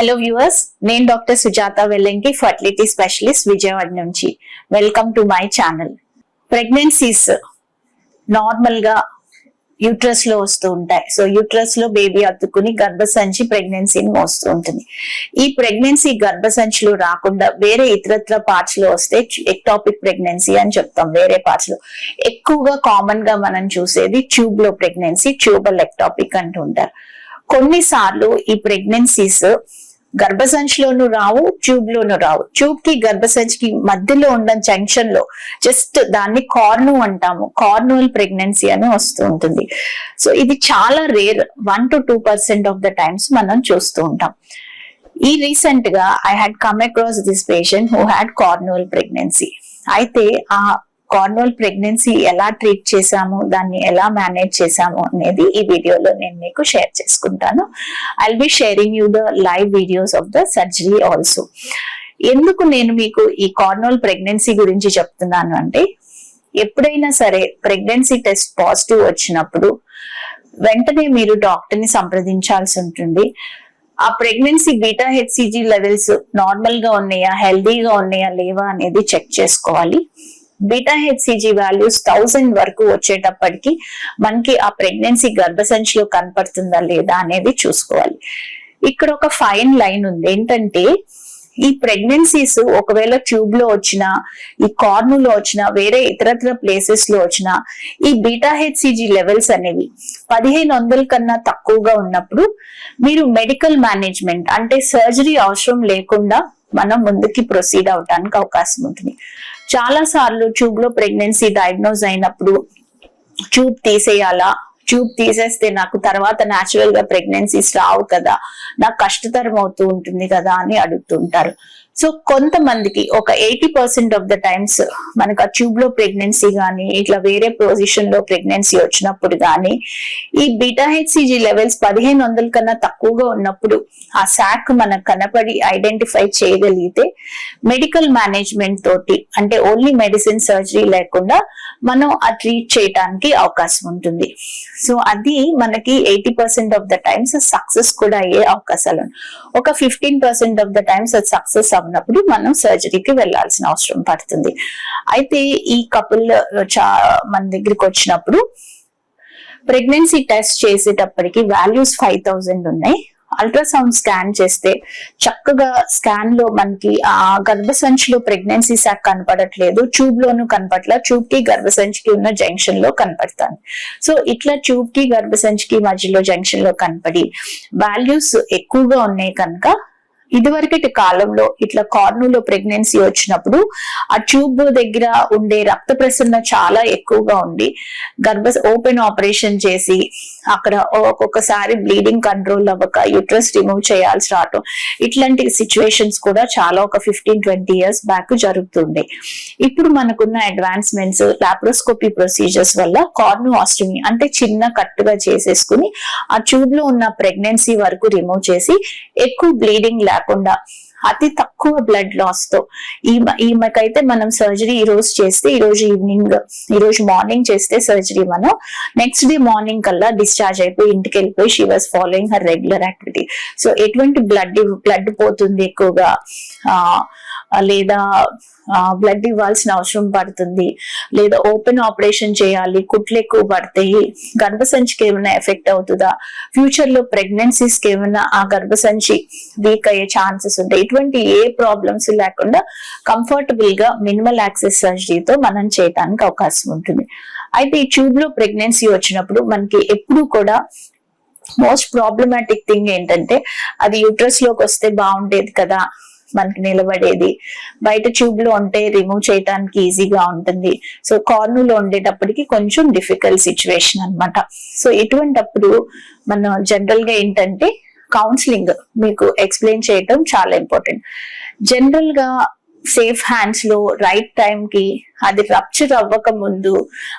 Hello viewers నేను doctor Sujatha Vellanki fertility specialist Vijayawada నుంచి. Welcome to my channel pregnancies నార్మల్గా యూట్రస్లో వస్తూ ఉంటాయి. సో యూట్రస్లో బేబీ అతుక్కుని గర్భసంచి ప్రెగ్నెన్సీని మోస్తూ ఉంటుంది. ఈ ప్రెగ్నెన్సీ గర్భసంచిలో రాకుండా వేరే ఇతరత్ర పార్ట్స్లో వస్తే ఎక్టాపిక్ ప్రెగ్నెన్సీ అని చెప్తాం. వేరే పార్ట్స్లో. ఎక్కువగా కామన్గా మనం చూసేది ట్యూబ్లో ప్రెగ్నెన్సీ ట్యూబల్ ఎక్టాపిక్ అంటూ ఉంటారు. కొన్నిసార్లు ఈ ప్రెగ్నెన్సీస్ గర్భసంచిలోను రావు ట్యూబ్ లోను రావు. ట్యూబ్కి గర్భసంచికి మధ్యలో ఉన్న జంక్షన్లో జస్ట్ దాన్ని కార్ను అంటాము. కార్నువల్ ప్రెగ్నెన్సీ అని వస్తూ ఉంటుంది. సో ఇది చాలా rare one to two percent of the times మనం చూస్తూ ఉంటాం. ఈ రీసెంట్గా I had come across this patient who had cornual pregnancy అయితే ఆ కార్నోల్ ప్రెగ్నెన్సీ ఎలా ట్రీట్ చేశాము దాన్ని ఎలా మేనేజ్ చేశాము అనేది ఈ వీడియోలో నేను మీకు షేర్ చేసుకుంటాను. I'll be sharing you the live videos of the surgery also ఎందుకు నేను మీకు ఈ కార్నోల్ ప్రెగ్నెన్సీ గురించి చెప్తున్నాను అంటే ఎప్పుడైనా సరే ప్రెగ్నెన్సీ టెస్ట్ పాజిటివ్ వచ్చినప్పుడు వెంటనే మీరు డాక్టర్ని సంప్రదించాల్సి ఉంటుంది. ఆ ప్రెగ్నెన్సీ బీటా హెచ్సిజీ లెవెల్స్ నార్మల్గా ఉన్నాయా హెల్దీగా ఉన్నాయా లేవా అనేది చెక్ చేసుకోవాలి. బీటా హెచ్సిజీ వాల్యూస్ థౌజండ్ వరకు వచ్చేటప్పటికి మనకి ఆ ప్రెగ్నెన్సీ గర్భసంచిలో కనపడుతుందా లేదా అనేది చూసుకోవాలి. ఇక్కడ ఒక ఫైన్ లైన్ ఉంది. ఏంటంటే ఈ ప్రెగ్నెన్సీస్ ఒకవేళ ట్యూబ్లో వచ్చినా ఈ కార్నులో వచ్చినా వేరే ఇతరత్ర ప్లేసెస్లో వచ్చినా ఈ బీటా హెచ్సిజీ లెవెల్స్ అనేవి పదిహేను వందల కన్నా తక్కువగా ఉన్నప్పుడు మీరు మెడికల్ మేనేజ్మెంట్ అంటే సర్జరీ అవసరం లేకుండా మనం ముందుకి ప్రొసీడ్ అవడానికి అవకాశం ఉంటుంది. చాలా సార్లు ట్యూబ్లో ప్రెగ్నెన్సీ డయాగ్నోజ్ అయినప్పుడు ట్యూబ్ తీసేయాలా? ట్యూబ్ తీసేస్తే నాకు తర్వాత న్యాచురల్గా ప్రెగ్నెన్సీస్ రావు కదా నాకు కష్టతరం అవుతూ ఉంటుంది కదా అని అడుగుతుంటారు. సో కొంతమందికి ఒక eighty percent of the times మనకు ఆ ట్యూబ్లో ప్రెగ్నెన్సీ కానీ ఇట్లా వేరే పొజిషన్లో ప్రెగ్నెన్సీ వచ్చినప్పుడు కానీ ఈ బీటా హెచ్సిజి లెవెల్స్ పదిహేను వందల కన్నా తక్కువగా ఉన్నప్పుడు ఆ శాక్ మనకు కనపడి ఐడెంటిఫై చేయగలిగితే మెడికల్ మేనేజ్మెంట్ తోటి అంటే ఓన్లీ మెడిసిన్ సర్జరీ లేకుండా మనం ఆ ట్రీట్ చేయడానికి అవకాశం ఉంటుంది. సో అది మనకి eighty percent of the times success కూడా అయ్యే అవకాశాలు ఒక fifteen percent of the times అది సక్సెస్ అవ్వనప్పుడు మనం సర్జరీకి వెళ్ళాల్సిన అవసరం పడుతుంది. అయితే ఈ కపుల్ చా మన దగ్గరికి వచ్చినప్పుడు ప్రెగ్నెన్సీ టెస్ట్ చేసేటప్పటికి వాల్యూస్ ఫైవ్ థౌజండ్ ఉన్నాయి. అల్ట్రాసౌండ్ స్కాన్ చేస్తే చక్కగా స్కాన్లో మనకి ఆ గర్భసంచిలో ప్రెగ్నెన్సీ శాక్ కనపడట్లేదు ట్యూబ్ లోను కనపట్ల ట్యూబ్కి గర్భసంచికి ఉన్న జంక్షన్లో కనపడతాను. సో ఇట్లా ట్యూబ్కి గర్భసంచికి మధ్యలో జంక్షన్లో కనపడి వాల్యూస్ ఎక్కువగా ఉన్నాయి కనుక ఇదివరకటి కాలంలో ఇట్లా కార్నులో ప్రెగ్నెన్సీ వచ్చినప్పుడు ఆ ట్యూబ్ దగ్గర ఉండే రక్త ప్రసరణ చాలా ఎక్కువగా ఉండి గర్భ ఓపెన్ ఆపరేషన్ చేసి అక్కడ ఒక్కొక్కసారి బ్లీడింగ్ కంట్రోల్ అవ్వక యూట్రస్ రిమూవ్ చేయాల్సి రావటం ఇట్లాంటి సిచ్యువేషన్స్ కూడా చాలా ఒక ఫిఫ్టీన్ ట్వంటీ ఇయర్స్ బ్యాక్ జరుగుతుండే. ఇప్పుడు మనకున్న అడ్వాన్స్మెంట్స్ లాప్రోస్కోపీ ప్రొసీజర్స్ వల్ల కార్ను ఆస్టమీ అంటే చిన్న కట్టుగా చేసేసుకుని ఆ ట్యూబ్లో ఉన్న ప్రెగ్నెన్సీ వరకు రిమూవ్ చేసి ఎక్కువ బ్లీడింగ్ లేకుండా అతి తక్కువ బ్లడ్ లాస్తో. ఈమె ఈమెకైతే మనం సర్జరీ ఈ రోజు చేస్తే ఈ రోజు ఈవినింగ్ ఈ రోజు మార్నింగ్ చేస్తే సర్జరీ మనం. నెక్స్ట్ డే మార్నింగ్ కల్లా డిశ్చార్జ్ అయిపోయి ఇంటికి వెళ్ళిపోయి she was following her regular activity so ఎటువంటి బ్లడ్ బ్లడ్ పోతుంది ఎక్కువగా? లేదా బ్లడ్ ఇవ్వాల్సిన అవసరం పడుతుంది. లేదా ఓపెన్ ఆపరేషన్ చేయాలి కుట్లు ఎక్కువ పడతాయి గర్భసంచికి ఏమైనా ఎఫెక్ట్ అవుతుందా? ఫ్యూచర్లో ప్రెగ్నెన్సీస్కి ఏమైనా ఆ గర్భసంచి వీక్ అయ్యే ఛాన్సెస్ ఉంటాయి. ఇటువంటి ఏ ప్రాబ్లమ్స్ లేకుండా కంఫర్టబుల్గా మినిమల్ యాక్సెస్ సర్జరీతో మనం చేయడానికి అవకాశం ఉంటుంది. అయితే ఈ ట్యూబ్లో ప్రెగ్నెన్సీ వచ్చినప్పుడు మనకి ఎప్పుడు కూడా మోస్ట్ ప్రాబ్లమాటిక్ థింగ్ ఏంటంటే అది యూట్రస్లోకి వస్తే బాగుండేది కదా మనకి నిలబడేది. బయట ట్యూబ్లో ఉంటే రిమూవ్ చేయడానికి ఈజీగా ఉంటుంది. సో కార్నులో ఉండేటప్పటికి కొంచెం డిఫికల్ట్ సిచ్యువేషన్ అనమాట సో ఇటువంటప్పుడు మనం జనరల్గా ఏంటంటే కౌన్సిలింగ్ మీకు ఎక్స్ప్లెయిన్ చేయటం చాలా ఇంపార్టెంట్ జనరల్గా సేఫ్ హ్యాండ్స్లో రైట్ టైం కి అది రప్చర్ అవ్వక ముందు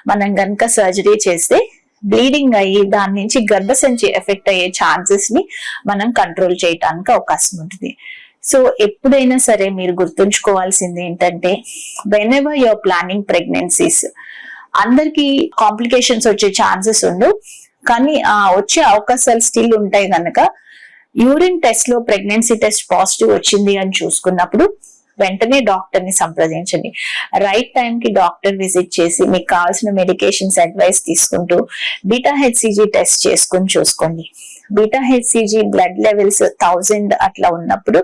మనం గనక సర్జరీ చేస్తే బ్లీడింగ్ అయ్యి దాని నుంచి గర్భసంచి ఎఫెక్ట్ అయ్యే ఛాన్సెస్ని మనం కంట్రోల్ చేయటానికి అవకాశం ఉంటుంది. సో ఎప్పుడైనా సరే మీరు గుర్తుంచుకోవాల్సింది ఏంటంటే whenever your planning pregnancies అందరికి కాంప్లికేషన్స్ వచ్చే ఛాన్సెస్ ఉండు కానీ ఆ వచ్చే అవకాశాలు స్టిల్ ఉంటాయి కనుక యూరిన్ టెస్ట్లో ప్రెగ్నెన్సీ టెస్ట్ పాజిటివ్ వచ్చింది అని చూసుకున్నప్పుడు వెంటనే డాక్టర్ని సంప్రదించండి. రైట్ టైం కి డాక్టర్ విజిట్ చేసి మీకు కావాల్సిన మెడికేషన్స్ అడ్వైస్ తీసుకుంటూ బీటా హెచ్సిజీ టెస్ట్ చేసుకుని చూసుకోండి. Beta HCG blood levels thousand అట్లా ఉన్నప్పుడు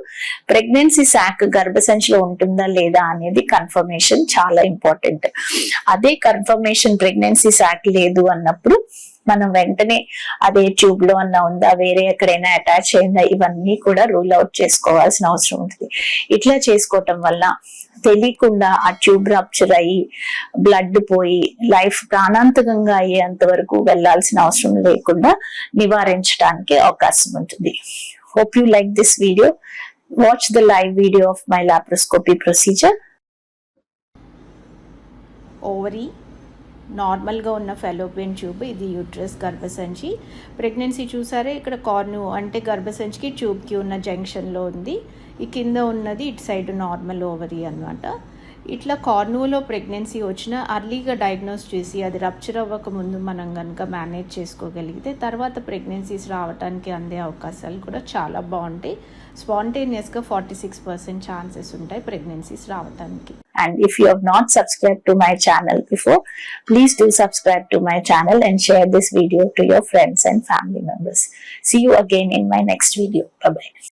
ప్రెగ్నెన్సీ శాక్ గర్భసంచిలో ఉంటుందా లేదా అనేది కన్ఫర్మేషన్ చాలా ఇంపార్టెంట్. అదే కన్ఫర్మేషన్ ప్రెగ్నెన్సీ శాక్ లేదు అన్నప్పుడు మనం వెంటనే అదే ట్యూబ్లో అన్నా ఉందా వేరే ఎక్కడైనా అటాచ్ అయిందా ఇవన్నీ కూడా రూల్ అవుట్ చేసుకోవాల్సిన అవసరం ఉంటుంది. ఇట్లా చేసుకోవటం వల్ల తెలియకుండా ఆ ట్యూబ్ రప్చర్ అయ్యి బ్లడ్ పోయి లైఫ్ ప్రాణాంతకంగా అయ్యేంత వరకు వెళ్ళాల్సిన అవసరం లేకుండా నివారించడానికి అవకాశం ఉంటుంది. Hope you like this video watch the live video of my laparoscopy procedure ovary నార్మల్గా ఉన్న ఫెలోపియన్ ట్యూబ్ ఇది యూట్రస్ గర్భసంచి. ప్రెగ్నెన్సీ చూసారే ఇక్కడ కార్ను అంటే గర్భసంచికి ట్యూబ్కి ఉన్న జంక్షన్లో ఉంది. ఈ కింద ఉన్నది ఇటు సైడ్ నార్మల్ ఓవరీ అన్నమాట. ఇట్లా కార్నువలో ప్రెగ్నెన్సీ వచ్చిన అర్లీగా డయాగ్నోస్ చేసి అది రప్చర్ అవ్వక ముందు మనం కనుక మేనేజ్ చేసుకోగలిగితే తర్వాత ప్రెగ్నెన్సీస్ రావడానికి అందే అవకాశాలు కూడా చాలా బాగుంటాయి. స్పాంటేనియస్గా ఫార్టీ సిక్స్ పర్సెంట్ ఛాన్సెస్ ఉంటాయి ప్రెగ్నెన్సీస్ రావడానికి And if you have not subscribed to my channel before, please do subscribe to my channel and share this video to your friends and family members. See you again in my next video. Bye bye.